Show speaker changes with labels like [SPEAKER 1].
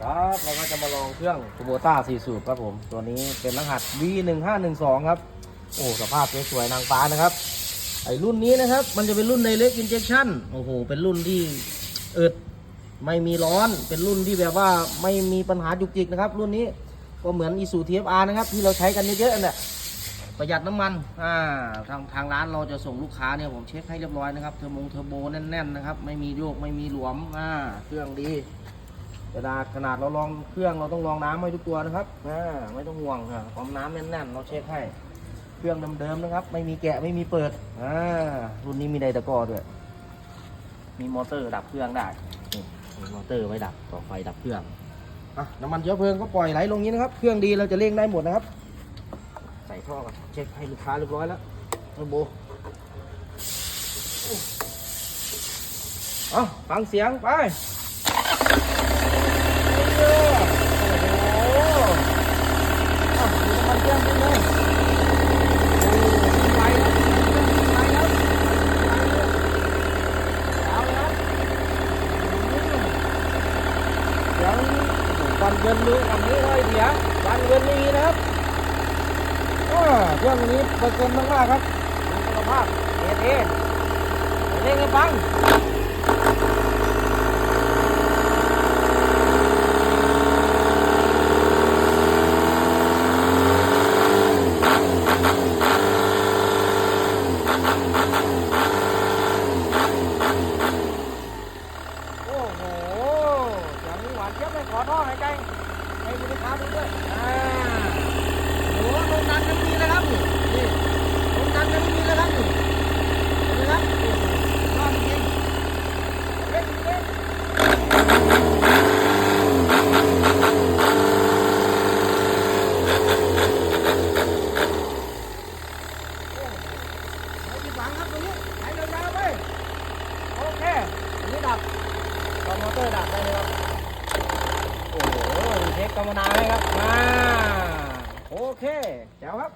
[SPEAKER 1] ครับเราก็จะมาลองเครื่อง Kubota 4สูบครับผม ตัวนี้เป็นรหัส V1512 ครับ โอ้สภาพสวยๆนางฟ้านะครับ ไอรุ่นนี้นะครับ มันจะเป็นรุ่นในเล็ก injection โอ้โห เป็นรุ่นที่เอิดไม่มีร้อน เป็นรุ่นที่แบบว่าไม่มีปัญหาจุกจิกนะครับ รุ่นนี้ก็เหมือน Isuzu TFR นะครับ ที่เราใช้กันเยอะๆนั่นแหละประหยัดน้ำมัน อ่า ทางทางร้านเราจะส่งลูกค้าเนี่ยผมเช็คให้เรียบร้อยนะครับ เทอร์โมงเทอร์โบแน่นๆนะครับ ไม่มีโยกไม่มีหลวม อ่า เครื่องดี เวลาขนาดเราลองเครื่องเราต้องลองน้ำให้ทุกตัวนะครับอ่าไม่ต้องห่วงค่ะความน้ำแน่นๆ เราเช็คให้ เครื่องเดิมๆนะครับ ไม่มีแกะไม่มีเปิดอ่ารุ่นนี้มีไดตะกอด้วย มีมอเตอร์ดับเครื่องได้นี่มีมอเตอร์ไว้ดับต่อไฟดับเครื่องอะน้ำมันเชื้อเพลิงก็ปล่อยไหลลงนี้นะครับ เครื่องดีเราจะเร่งได้หมดนะครับ ใส่ท่อก่อนเช็คให้ลูกค้าเรียบร้อยแล้วเทอร์โบเอาฟังเสียงไปโอ้โหอะดูน้ำมันเครื่องขึ้นเลยโอ้ไปแล้วไปแล้วเอาเลยครับเสีย งฟันเกินมืออันนี้เลยเสียฟันเกินไม่มีนะครับเครื่องนี้เปอร์เซ็นต์มากๆครับคุณภาพเอเอเร่งให้ฟังโอ้โหเสียงหวานเจี๊ยบเลยขอท่อหายใจ ให้คุณลูกค้าดูด้วยอ่าโอ้โหลงดันยังมีเลยครับนี่นี่ลงดันยังมีเลยครับนี่เห็นไหมครับโอ้โหยอดจริงเล่นเล่นไม่ผิดหวังครับตรงนี้ไหลยาวๆไปโอเคอันนี้ดับตอนมอเตอร์ดับได้เลยครับโอ้โหรี เด็กรรมนาให้ครับ มา โอเคแจ๋วครับ